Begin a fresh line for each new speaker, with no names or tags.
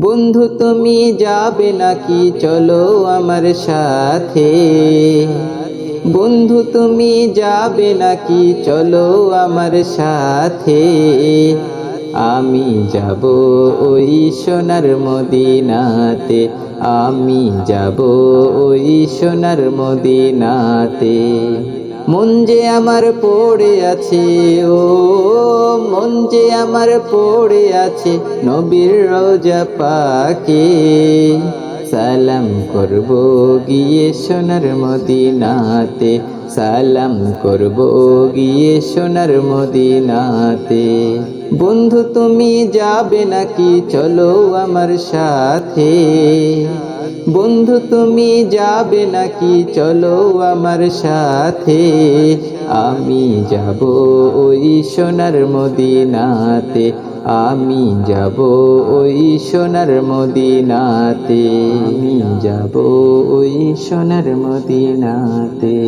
বন্ধু, তুমি যাবে নাকি? চলো আমার সাথে। বন্ধু, তুমি যাবে নাকি? চলো আমার সাথে। আমি যাব ওই সোনার মদিনাতে। আমি যাব ওই সোনার মদিনাতে। মন যে আমার পড়ে আছে, ও আমার পড়ে আছে নবীর রোজা পাকে। সালাম করব গিয়ে সোনার মদিনাতে। সালাম করব গিয়ে সোনার মদিনাতে। বন্ধু তুমি যাবে নাকি? চলো আমার সাথে। বন্ধু, তুমি যাবে নাকি? চলো আমার সাথে। আমি যাব ওই সোনার মদিনাতে। আমি যাব ওই সোনার মদিনাতে। আমি যাব ওই সোনার মদিনাতে।